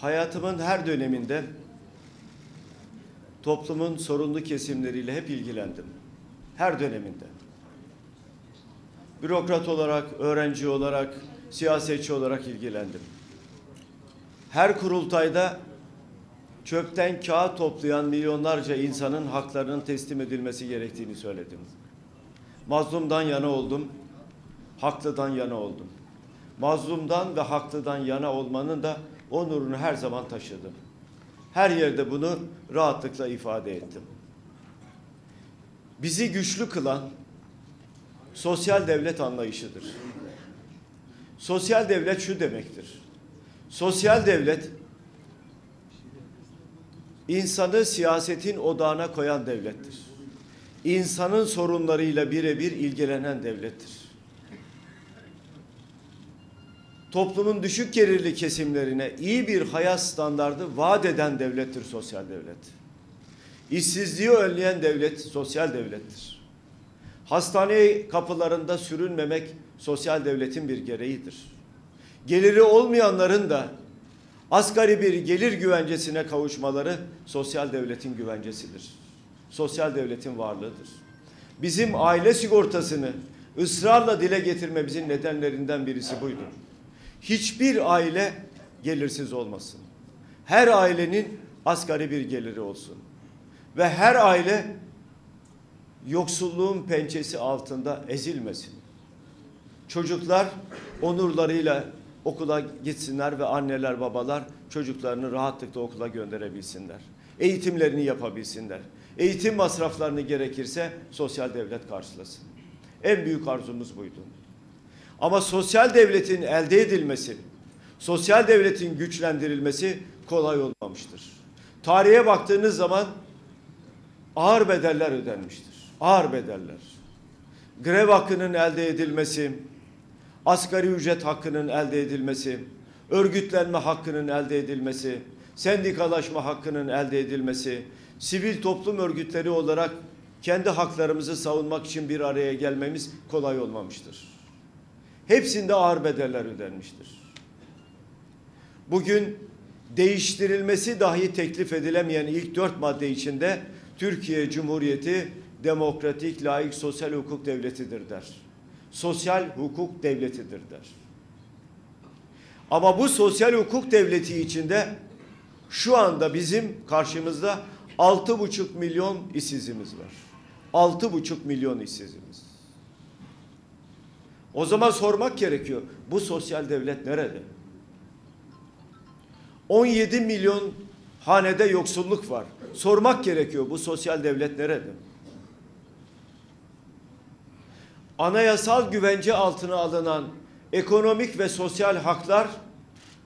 hayatımın her döneminde toplumun sorunlu kesimleriyle hep ilgilendim. Her döneminde. Bürokrat olarak, öğrenci olarak, siyasetçi olarak ilgilendim. Her kurultayda çöpten kağıt toplayan milyonlarca insanın haklarının teslim edilmesi gerektiğini söyledim. Mazlumdan yana oldum, haklıdan yana oldum. Mazlumdan ve haklıdan yana olmanın da onurunu her zaman taşıdım. Her yerde bunu rahatlıkla ifade ettim. Bizi güçlü kılan sosyal devlet anlayışıdır. Sosyal devlet şu demektir. Sosyal devlet insanı siyasetin odağına koyan devlettir. İnsanın sorunlarıyla birebir ilgilenen devlettir. Toplumun düşük gelirli kesimlerine iyi bir hayat standardı vaat eden devlettir sosyal devlet. İşsizliği önleyen devlet sosyal devlettir. Hastane kapılarında sürünmemek sosyal devletin bir gereğidir. Geliri olmayanların da asgari bir gelir güvencesine kavuşmaları sosyal devletin güvencesidir. Sosyal devletin varlığıdır. Bizim aile sigortasını ısrarla dile getirmemizin nedenlerinden birisi buydu. Hiçbir aile gelirsiz olmasın. Her ailenin asgari bir geliri olsun. Ve her aile yoksulluğun pençesi altında ezilmesin. Çocuklar onurlarıyla okula gitsinler ve anneler babalar çocuklarını rahatlıkla okula gönderebilsinler. Eğitimlerini yapabilsinler. Eğitim masraflarını gerekirse sosyal devlet karşılasın. En büyük arzumuz buydu. Ama sosyal devletin elde edilmesi, sosyal devletin güçlendirilmesi kolay olmamıştır. Tarihe baktığınız zaman ağır bedeller ödenmiştir. Ağır bedeller. Grev hakkının elde edilmesi, asgari ücret hakkının elde edilmesi, örgütlenme hakkının elde edilmesi, sendikalaşma hakkının elde edilmesi, sivil toplum örgütleri olarak kendi haklarımızı savunmak için bir araya gelmemiz kolay olmamıştır. Hepsinde ağır bedeller ödenmiştir. Bugün değiştirilmesi dahi teklif edilemeyen ilk dört madde içinde Türkiye Cumhuriyeti demokratik, layık, sosyal hukuk devletidir der. Sosyal hukuk devletidir der. Ama bu sosyal hukuk devleti içinde şu anda bizim karşımızda altı buçuk milyon işsizimiz var. Altı buçuk milyon işsizimiz. O zaman sormak gerekiyor. Bu sosyal devlet nerede? 17 milyon hanede yoksulluk var. Sormak gerekiyor bu sosyal devlet nerede? Anayasal güvence altına alınan ekonomik ve sosyal haklar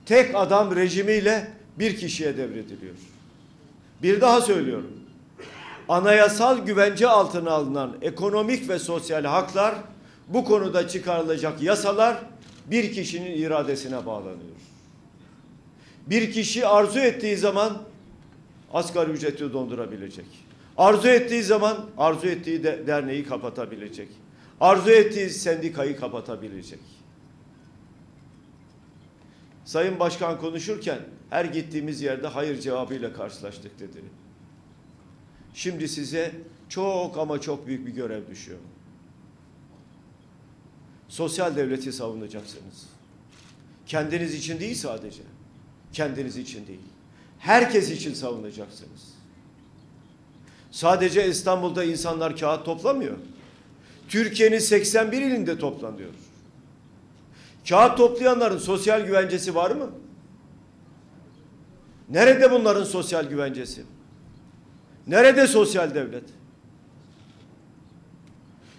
tek adam rejimiyle bir kişiye devrediliyor. Bir daha söylüyorum. Anayasal güvence altına alınan ekonomik ve sosyal haklar bu konuda çıkarılacak yasalar bir kişinin iradesine bağlanıyor. Bir kişi arzu ettiği zaman asgari ücreti dondurabilecek. Arzu ettiği zaman arzu ettiği de, derneği kapatabilecek. Arzu ettiği sendikayı kapatabilecek. Sayın Başkan konuşurken her gittiğimiz yerde hayır cevabıyla karşılaştık dedi. Şimdi size çok ama çok büyük bir görev düşüyor. Sosyal devleti savunacaksınız. Kendiniz için değil sadece. Kendiniz için değil. Herkes için savunacaksınız. Sadece İstanbul'da insanlar kağıt toplamıyor. Türkiye'nin 81 ilinde toplanıyor. Kağıt toplayanların sosyal güvencesi var mı? Nerede bunların sosyal güvencesi? Nerede sosyal devlet?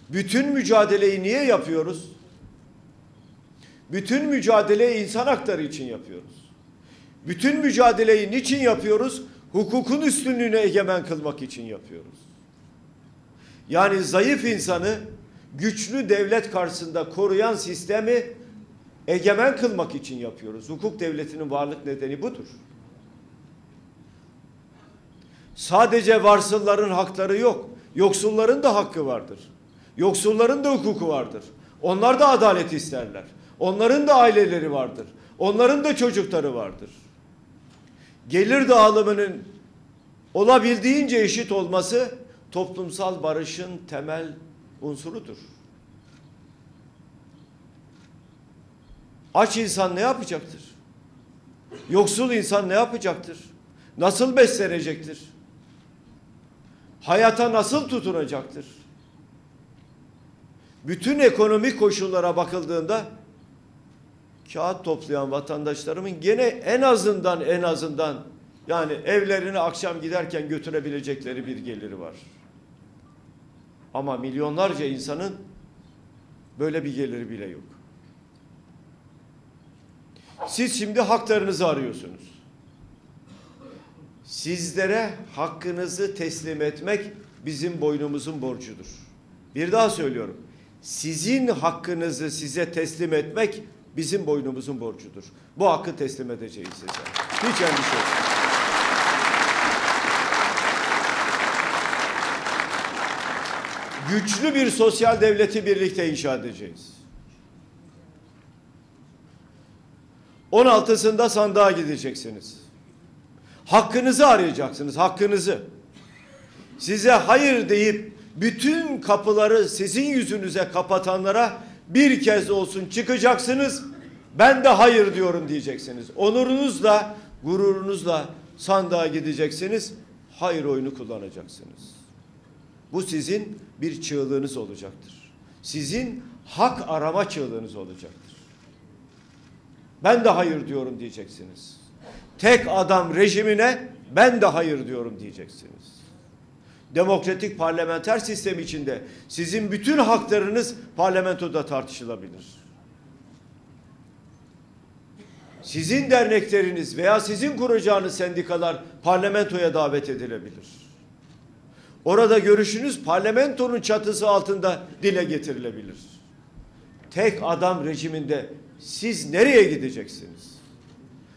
Bütün mücadeleyi niye yapıyoruz? Bütün mücadeleyi insan hakları için yapıyoruz. Bütün mücadeleyi niçin yapıyoruz? Hukukun üstünlüğünü egemen kılmak için yapıyoruz. Yani zayıf insanı güçlü devlet karşısında koruyan sistemi egemen kılmak için yapıyoruz. Hukuk devletinin varlık nedeni budur. Sadece varsılların hakları yok. Yoksulların da hakkı vardır. Yoksulların da hukuku vardır. Onlar da adalet isterler. Onların da aileleri vardır. Onların da çocukları vardır. gelir dağılımının olabildiğince eşit olması toplumsal barışın temel unsurudur. Aç insan ne yapacaktır? Yoksul insan ne yapacaktır? Nasıl beslenecektir? Hayata nasıl tutunacaktır? Bütün ekonomik koşullara bakıldığında kağıt toplayan vatandaşlarımın gene en azından en azından yani evlerine akşam giderken götürebilecekleri bir geliri var. Ama milyonlarca insanın böyle bir geliri bile yok. Siz şimdi haklarınızı arıyorsunuz. Sizlere hakkınızı teslim etmek bizim boynumuzun borcudur. Bir daha söylüyorum. Sizin hakkınızı size teslim etmek bizim boynumuzun borcudur. Bu hakkı teslim edeceğiz size. Hiç endişe etmeyin. Güçlü bir sosyal devleti birlikte inşa edeceğiz. 16'sında sandığa gideceksiniz. Hakkınızı arayacaksınız, hakkınızı. Size hayır deyip bütün kapıları sizin yüzünüze kapatanlara bir kez olsun çıkacaksınız. Ben de hayır diyorum diyeceksiniz. Onurunuzla, gururunuzla sandığa gideceksiniz. Hayır oyunu kullanacaksınız. Bu sizin bir çığlığınız olacaktır. Sizin hak arama çığlığınız olacaktır. Ben de hayır diyorum diyeceksiniz. Tek adam rejimine ben de hayır diyorum diyeceksiniz. Demokratik parlamenter sistem içinde sizin bütün haklarınız parlamentoda tartışılabilir. Sizin dernekleriniz veya sizin kuracağınız sendikalar parlamentoya davet edilebilir. Orada görüşünüz parlamentonun çatısı altında dile getirilebilir. Tek adam rejiminde siz nereye gideceksiniz?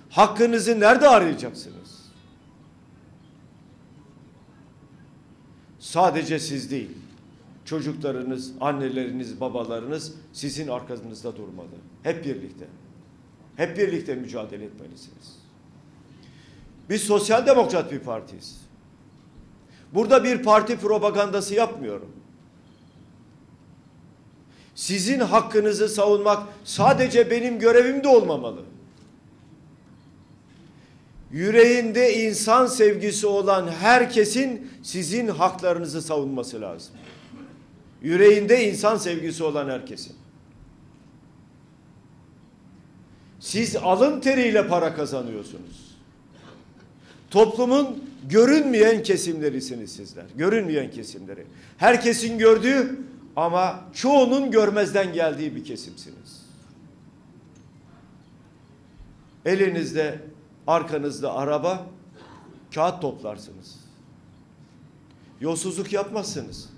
Hakkınızı nerede arayacaksınız? Sadece siz değil. Çocuklarınız, anneleriniz, babalarınız sizin arkanızda durmalı. Hep birlikte. Hep birlikte mücadele etmelisiniz. Biz sosyal demokrat bir partiyiz. Burada bir parti propagandası yapmıyorum. Sizin hakkınızı savunmak sadece benim görevim de olmamalı. Yüreğinde insan sevgisi olan herkesin sizin haklarınızı savunması lazım. Yüreğinde insan sevgisi olan herkesin. Siz alın teriyle para kazanıyorsunuz. Toplumun görünmeyen kesimlerisiniz sizler. Görünmeyen kesimleri. Herkesin gördüğü ama çoğunun görmezden geldiği bir kesimsiniz. Elinizde, arkanızda araba, kağıt toplarsınız. Yolsuzluk yapmazsınız.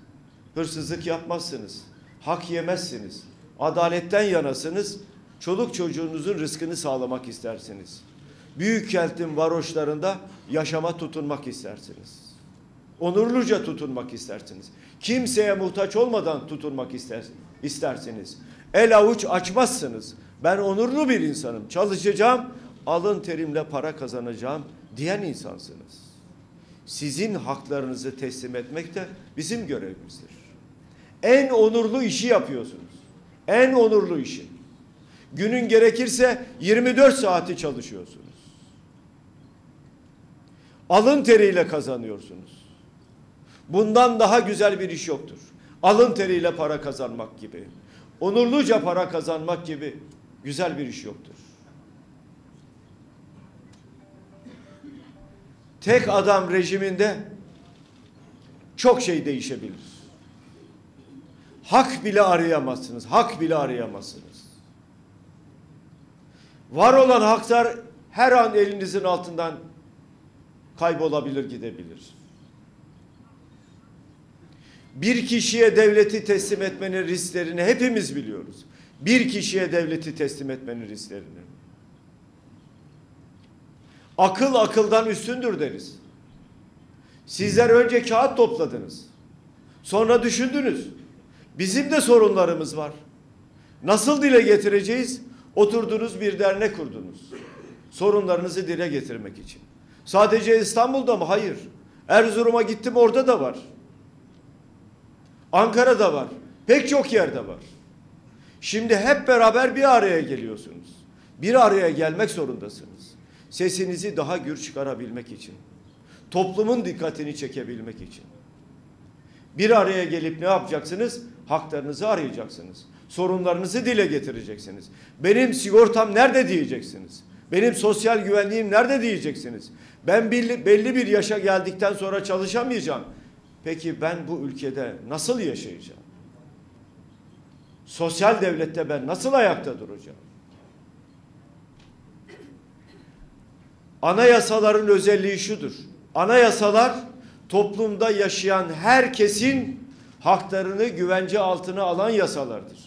Hırsızlık yapmazsınız. Hak yemezsiniz. Adaletten yanasınız. Çoluk çocuğunuzun rızkını sağlamak istersiniz. Büyük kentin varoşlarında yaşama tutunmak istersiniz. Onurluca tutunmak istersiniz. Kimseye muhtaç olmadan tutunmak istersiniz. El avuç açmazsınız. Ben onurlu bir insanım. Çalışacağım, alın terimle para kazanacağım diyen insansınız. Sizin haklarınızı teslim etmek de bizim görevimizdir. En onurlu işi yapıyorsunuz. En onurlu işi. Günün gerekirse 24 saati çalışıyorsunuz. Alın teriyle kazanıyorsunuz. Bundan daha güzel bir iş yoktur. Alın teriyle para kazanmak gibi, onurluca para kazanmak gibi güzel bir iş yoktur. Tek adam rejiminde çok şey değişebilir. Hak bile arayamazsınız. Hak bile arayamazsınız. Var olan haklar her an elinizin altından kaybolabilir, gidebilir. Bir kişiye devleti teslim etmenin risklerini hepimiz biliyoruz. Bir kişiye devleti teslim etmenin risklerini. Akıl akıldan üstündür deriz. Sizler önce kağıt topladınız. Sonra düşündünüz. Bizim de sorunlarımız var. Nasıl dile getireceğiz? Oturdunuz bir dernek kurdunuz. Sorunlarınızı dile getirmek için. Sadece İstanbul'da mı? Hayır. Erzurum'a gittim orada da var. Ankara'da var. Pek çok yerde var. Şimdi hep beraber bir araya geliyorsunuz. Bir araya gelmek zorundasınız. Sesinizi daha gür çıkarabilmek için. Toplumun dikkatini çekebilmek için. Bir araya gelip ne yapacaksınız? Haklarınızı arayacaksınız. Sorunlarınızı dile getireceksiniz. Benim sigortam nerede diyeceksiniz. Benim sosyal güvenliğim nerede diyeceksiniz. Ben belli, belli bir yaşa geldikten sonra çalışamayacağım. Peki ben bu ülkede nasıl yaşayacağım? Sosyal devlette ben nasıl ayakta duracağım? Anayasaların özelliği şudur. Anayasalar toplumda yaşayan herkesin haklarını güvence altına alan yasalardır.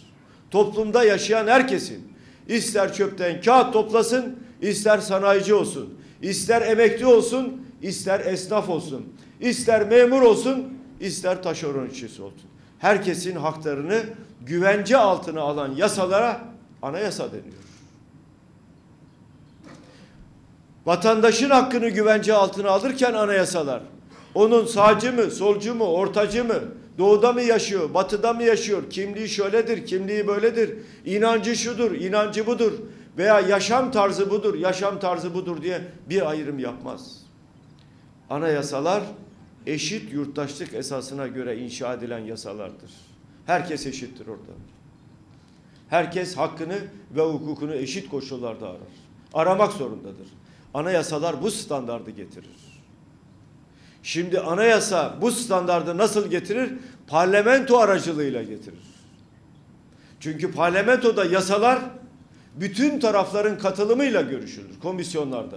Toplumda yaşayan herkesin ister çöpten kağıt toplasın, ister sanayici olsun, ister emekli olsun, ister esnaf olsun, ister memur olsun, ister taşeron işçisi olsun. Herkesin haklarını güvence altına alan yasalara anayasa deniyor. Vatandaşın hakkını güvence altına alırken anayasalar onun sağcı mı, solcu mu, ortacı mı, doğuda mı yaşıyor, batıda mı yaşıyor, kimliği şöyledir, kimliği böyledir, inancı şudur, inancı budur veya yaşam tarzı budur, yaşam tarzı budur diye bir ayrım yapmaz. Anayasalar eşit yurttaşlık esasına göre inşa edilen yasalardır. Herkes eşittir orada. Herkes hakkını ve hukukunu eşit koşullarda arar. Aramak zorundadır. Anayasalar bu standardı getirir. Şimdi anayasa bu standardı nasıl getirir? Parlamento aracılığıyla getirir. Çünkü parlamentoda yasalar bütün tarafların katılımıyla görüşülür komisyonlarda.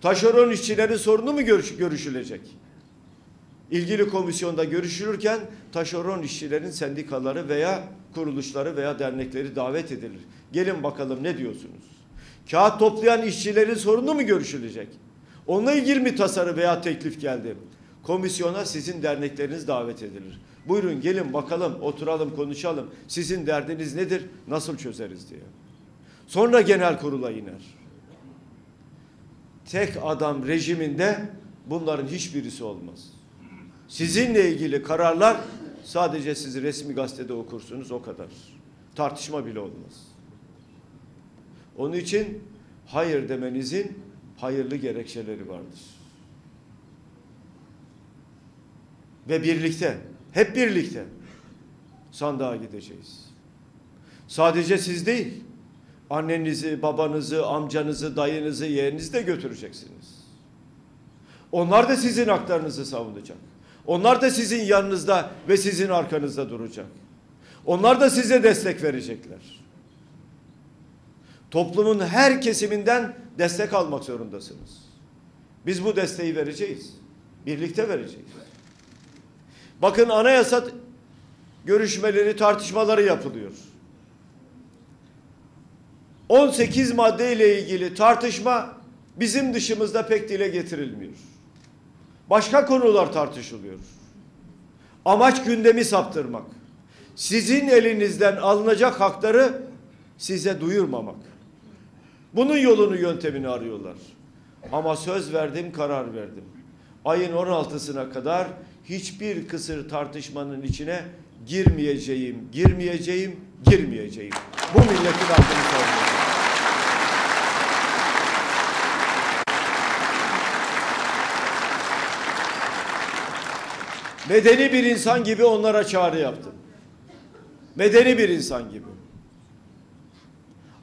Taşeron işçilerin sorunu mu görüş görüşülecek? İlgili komisyonda görüşülürken taşeron işçilerin sendikaları veya kuruluşları veya dernekleri davet edilir. Gelin bakalım ne diyorsunuz? Kağıt toplayan işçilerin sorunu mu görüşülecek? Onunla ilgili mi tasarı veya teklif geldi? Komisyona sizin dernekleriniz davet edilir. Buyurun gelin bakalım, oturalım, konuşalım. Sizin derdiniz nedir? Nasıl çözeriz diye. Sonra genel kurula iner. Tek adam rejiminde bunların hiçbirisi olmaz. Sizinle ilgili kararlar sadece siz resmi gazetede okursunuz o kadar. Tartışma bile olmaz. Onun için hayır demenizin hayırlı gerekçeleri vardır. Ve birlikte, hep birlikte sandığa gideceğiz. Sadece siz değil, annenizi, babanızı, amcanızı, dayınızı, yeğeninizi de götüreceksiniz. Onlar da sizin haklarınızı savunacak. Onlar da sizin yanınızda ve sizin arkanızda duracak. Onlar da size destek verecekler. Toplumun her kesiminden destek almak zorundasınız. Biz bu desteği vereceğiz. Birlikte vereceğiz. Bakın anayasa görüşmeleri, tartışmaları yapılıyor. 18 madde ile ilgili tartışma bizim dışımızda pek dile getirilmiyor. Başka konular tartışılıyor. Amaç gündemi saptırmak. Sizin elinizden alınacak hakları size duyurmamak. Bunun yolunu yöntemini arıyorlar. Ama söz verdim, karar verdim. Ayın 16'sına kadar hiçbir kısır tartışmanın içine girmeyeceğim, girmeyeceğim, girmeyeceğim. Bu milletin hakkını savunacağım. Medeni bir insan gibi onlara çağrı yaptım. Medeni bir insan gibi.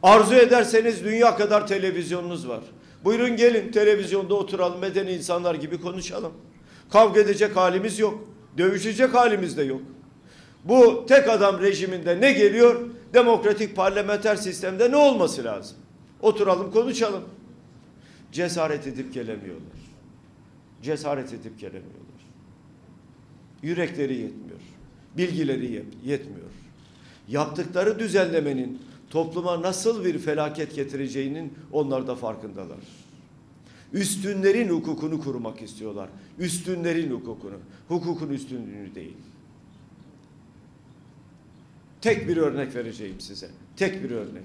Arzu ederseniz dünya kadar televizyonunuz var. Buyurun gelin televizyonda oturalım medeni insanlar gibi konuşalım. Kavga edecek halimiz yok. Dövüşecek halimiz de yok. Bu tek adam rejiminde ne geliyor? Demokratik parlamenter sistemde ne olması lazım? Oturalım konuşalım. Cesaret edip gelemiyorlar. Cesaret edip gelemiyorlar. Yürekleri yetmiyor. Bilgileri yetmiyor. Yaptıkları düzenlemenin topluma nasıl bir felaket getireceğinin onlar da farkındalar. Üstünlerin hukukunu kurmak istiyorlar. Üstünlerin hukukunu. Hukukun üstünlüğünü değil. Tek bir örnek vereceğim size. Tek bir örnek.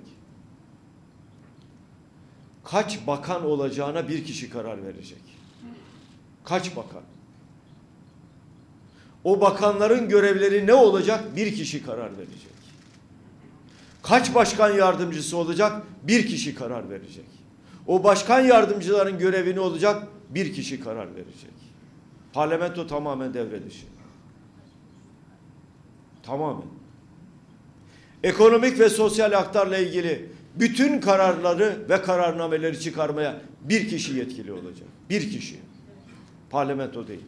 kaç bakan olacağına bir kişi karar verecek. Kaç bakan? O bakanların görevleri ne olacak? Bir kişi karar verecek. Kaç başkan yardımcısı olacak? Bir kişi karar verecek. O başkan yardımcıların görevi ne olacak? Bir kişi karar verecek. Parlamento tamamen devre dışı. Tamamen. Ekonomik ve sosyal haklarla ilgili bütün kararları ve kararnameleri çıkarmaya bir kişi yetkili olacak. Bir kişi. Parlamento değil.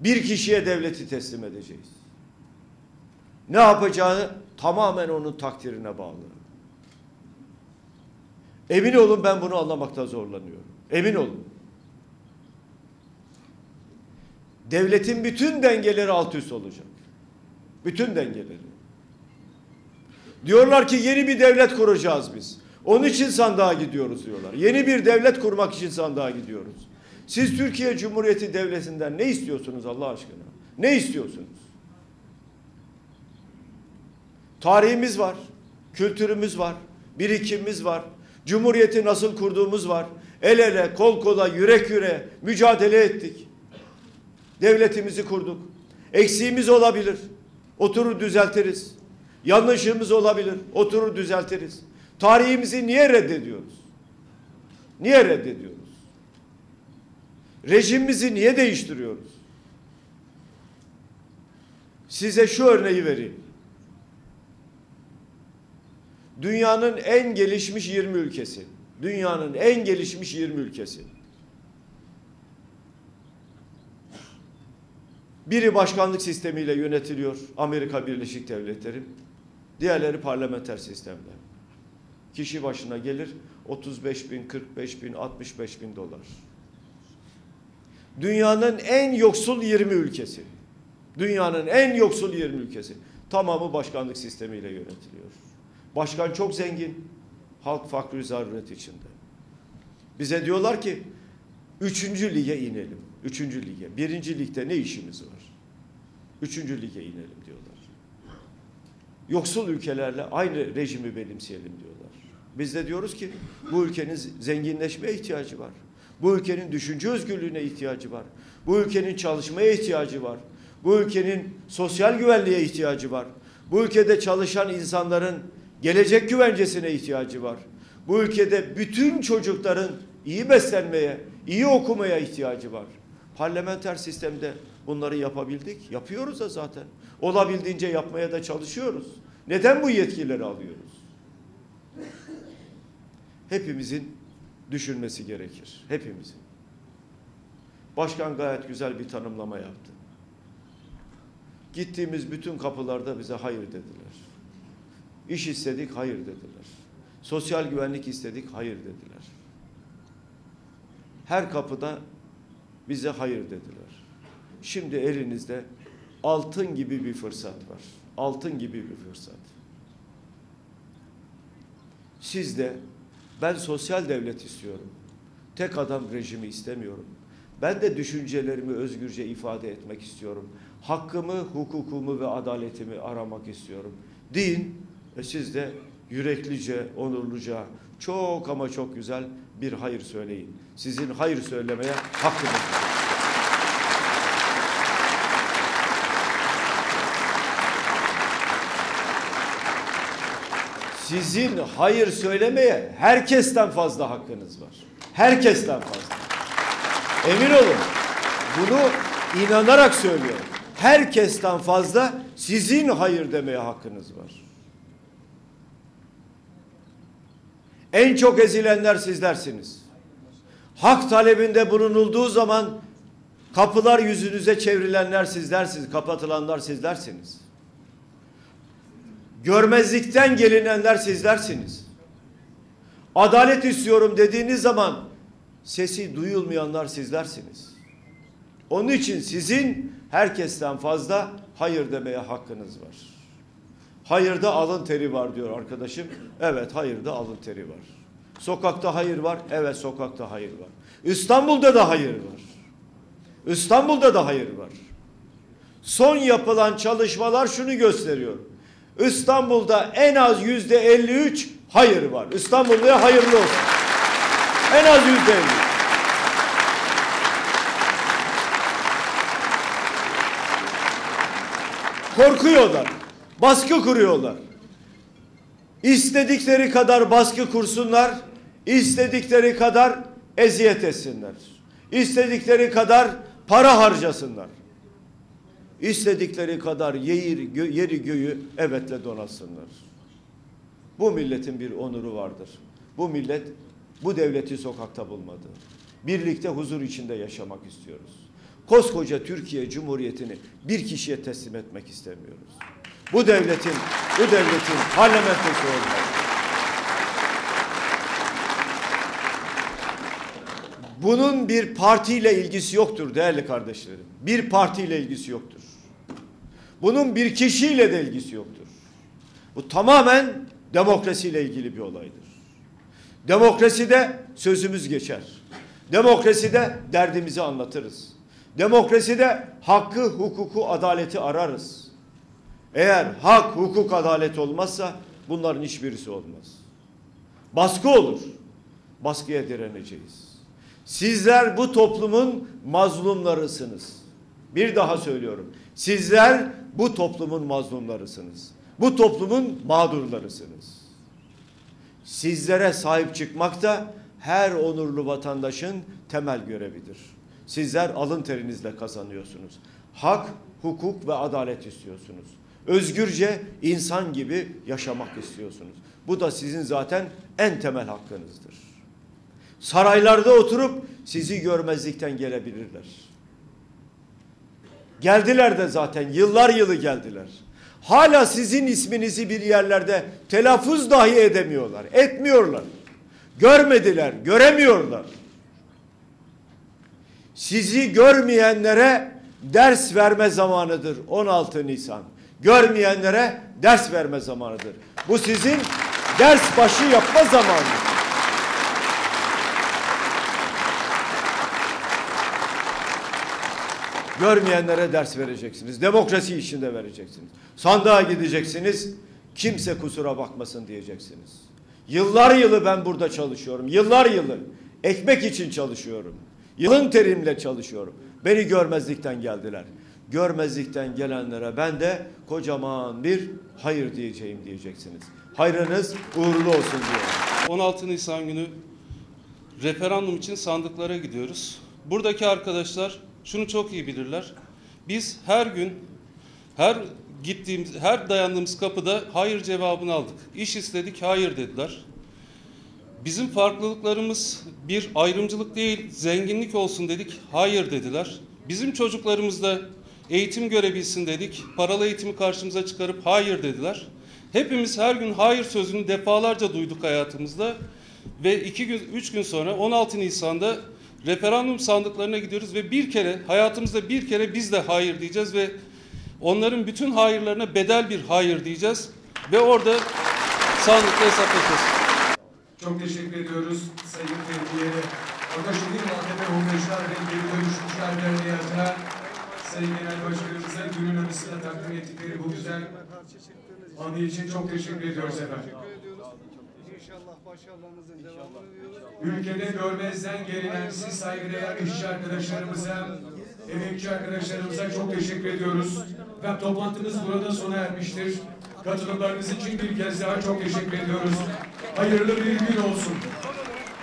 Bir kişiye devleti teslim edeceğiz. Ne yapacağını tamamen onun takdirine bağlı. Emin olun ben bunu anlamakta zorlanıyorum. Emin olun. Devletin bütün dengeleri alt üst olacak. Bütün dengeleri. Diyorlar ki yeni bir devlet kuracağız biz. Onun için sandığa gidiyoruz diyorlar. Yeni bir devlet kurmak için sandığa gidiyoruz. Siz Türkiye Cumhuriyeti Devleti'nden ne istiyorsunuz Allah aşkına? Ne istiyorsunuz? Tarihimiz var, kültürümüz var, birikimimiz var, Cumhuriyeti nasıl kurduğumuz var. El ele, kol kola, yürek yüre mücadele ettik. Devletimizi kurduk. Eksiğimiz olabilir. Oturur düzeltiriz. Yanlışımız olabilir. Oturur düzeltiriz. Tarihimizi niye reddediyoruz? Niye reddediyoruz? Rejimimizi niye değiştiriyoruz? Size şu örneği vereyim. Dünyanın en gelişmiş 20 ülkesi. Dünyanın en gelişmiş 20 ülkesi. Biri başkanlık sistemiyle yönetiliyor Amerika Birleşik Devletleri. Diğerleri parlamenter sistemle. Kişi başına gelir 35 bin, 45 bin, 65 bin dolar. Dünyanın en yoksul 20 ülkesi. Dünyanın en yoksul 20 ülkesi. Tamamı başkanlık sistemiyle yönetiliyor. Başkan çok zengin. Halk fakir zaruret içinde. Bize diyorlar ki üçüncü lige inelim. Üçüncü lige. Birinci ligde ne işimiz var? Üçüncü lige inelim diyorlar. Yoksul ülkelerle aynı rejimi benimseyelim diyorlar. Biz de diyoruz ki bu ülkenin zenginleşmeye ihtiyacı var. Bu ülkenin düşünce özgürlüğüne ihtiyacı var. Bu ülkenin çalışmaya ihtiyacı var. Bu ülkenin sosyal güvenliğe ihtiyacı var. Bu ülkede çalışan insanların gelecek güvencesine ihtiyacı var. Bu ülkede bütün çocukların iyi beslenmeye, iyi okumaya ihtiyacı var. Parlamenter sistemde bunları yapabildik. Yapıyoruz da zaten. Olabildiğince yapmaya da çalışıyoruz. Neden bu yetkileri alıyoruz? Hepimizin düşünmesi gerekir. Hepimizin. Başkan gayet güzel bir tanımlama yaptı. Gittiğimiz bütün kapılarda bize hayır dediler. İş istedik, hayır dediler. Sosyal güvenlik istedik, hayır dediler. Her kapıda bize hayır dediler. Şimdi elinizde altın gibi bir fırsat var. Altın gibi bir fırsat. Siz de ben sosyal devlet istiyorum. Tek adam rejimi istemiyorum. Ben de düşüncelerimi özgürce ifade etmek istiyorum. Hakkımı, hukukumu ve adaletimi aramak istiyorum. Din, e siz de yüreklice, onurluca, çok ama çok güzel bir hayır söyleyin. Sizin hayır söylemeye hakkınız var. Sizin hayır söylemeye herkesten fazla hakkınız var. Herkesten fazla. Emin olun. Bunu inanarak söylüyorum. Herkesten fazla sizin hayır demeye hakkınız var. En çok ezilenler sizlersiniz. Hak talebinde bulunulduğu zaman kapılar yüzünüze çevrilenler sizlersiniz, kapatılanlar sizlersiniz. Görmezlikten gelinenler sizlersiniz. Adalet istiyorum dediğiniz zaman sesi duyulmayanlar sizlersiniz. Onun için sizin herkesten fazla hayır demeye hakkınız var. Hayırda alın teri var diyor arkadaşım. Evet hayırda alın teri var. Sokakta hayır var. Evet sokakta hayır var. İstanbul'da da hayır var. İstanbul'da da hayır var. Son yapılan çalışmalar şunu gösteriyor. İstanbul'da en az yüzde 53 hayır var. İstanbulluya hayırlı olsun. En az yüzde 53. Korkuyorlar. Baskı kuruyorlar. İstedikleri kadar baskı kursunlar, istedikleri kadar eziyet etsinler. İstedikleri kadar para harcasınlar. İstedikleri kadar yeri, gö yeri göğü evetle donatsınlar. Bu milletin bir onuru vardır. Bu millet bu devleti sokakta bulmadı. Birlikte huzur içinde yaşamak istiyoruz. Koskoca Türkiye Cumhuriyeti'ni bir kişiye teslim etmek istemiyoruz. Bu devletin, bu devletin parlamentosu olmalı. Bunun bir partiyle ilgisi yoktur değerli kardeşlerim. Bir partiyle ilgisi yoktur. Bunun bir kişiyle de ilgisi yoktur. Bu tamamen demokrasiyle ilgili bir olaydır. Demokraside sözümüz geçer. Demokraside derdimizi anlatırız. Demokraside hakkı, hukuku, adaleti ararız. Eğer hak, hukuk, adalet olmazsa bunların hiçbirisi olmaz. Baskı olur. Baskıya direneceğiz. Sizler bu toplumun mazlumlarısınız. Bir daha söylüyorum. Sizler bu toplumun mazlumlarısınız. Bu toplumun mağdurlarısınız. Sizlere sahip çıkmak da her onurlu vatandaşın temel görevidir. Sizler alın terinizle kazanıyorsunuz. Hak, hukuk ve adalet istiyorsunuz. Özgürce insan gibi yaşamak istiyorsunuz. Bu da sizin zaten en temel hakkınızdır. Saraylarda oturup sizi görmezlikten gelebilirler. Geldiler de zaten yıllar yılı geldiler. Hala sizin isminizi bir yerlerde telaffuz dahi edemiyorlar. Etmiyorlar. Görmediler, göremiyorlar. Sizi görmeyenlere ders verme zamanıdır 16 Nisan. Görmeyenlere ders verme zamanıdır. Bu sizin ders başı yapma zamanıdır. Görmeyenlere ders vereceksiniz. Demokrasi içinde vereceksiniz. Sandığa gideceksiniz. Kimse kusura bakmasın diyeceksiniz. Yıllar yılı ben burada çalışıyorum. Yıllar yılı. Ekmek için çalışıyorum. Yılın terimle çalışıyorum. Beni görmezlikten geldiler. Görmezlikten gelenlere ben de kocaman bir hayır diyeceğim diyeceksiniz. Hayrınız uğurlu olsun diyorum. 16 Nisan günü referandum için sandıklara gidiyoruz. Buradaki arkadaşlar şunu çok iyi bilirler. Biz her gün her gittiğimiz her dayandığımız kapıda hayır cevabını aldık. İş istedik, hayır dediler. Bizim farklılıklarımız bir ayrımcılık değil, zenginlik olsun dedik. Hayır dediler. Bizim çocuklarımız da eğitim görebilsin dedik. Paralı eğitimi karşımıza çıkarıp hayır dediler. Hepimiz her gün hayır sözünü defalarca duyduk hayatımızda. Ve iki gün, üç gün sonra 16 Nisan'da referandum sandıklarına gidiyoruz ve bir kere hayatımızda bir kere biz de hayır diyeceğiz ve onların bütün hayırlarına bedel bir hayır diyeceğiz ve orada sandıkta hesaplaşacağız. Çok teşekkür ediyoruz Sayın Fevziye. Adaşehir AKP Hurmeciler ve Geri Dönüş Mücadele adına Sayın Genel Başkanımıza günün anısına takdim ettikleri bu güzel anı için çok teşekkür ediyoruz efendim. İnşallah başarılarınızın devamını. Ülkede görmezden gelinen siz saygıdeğer işçi arkadaşlarımıza, emekçi arkadaşlarımıza çok teşekkür ediyoruz. Ve toplantımız burada sona ermiştir. Katılımlarınız için bir kez daha çok teşekkür ediyoruz. Hayırlı bir gün olsun.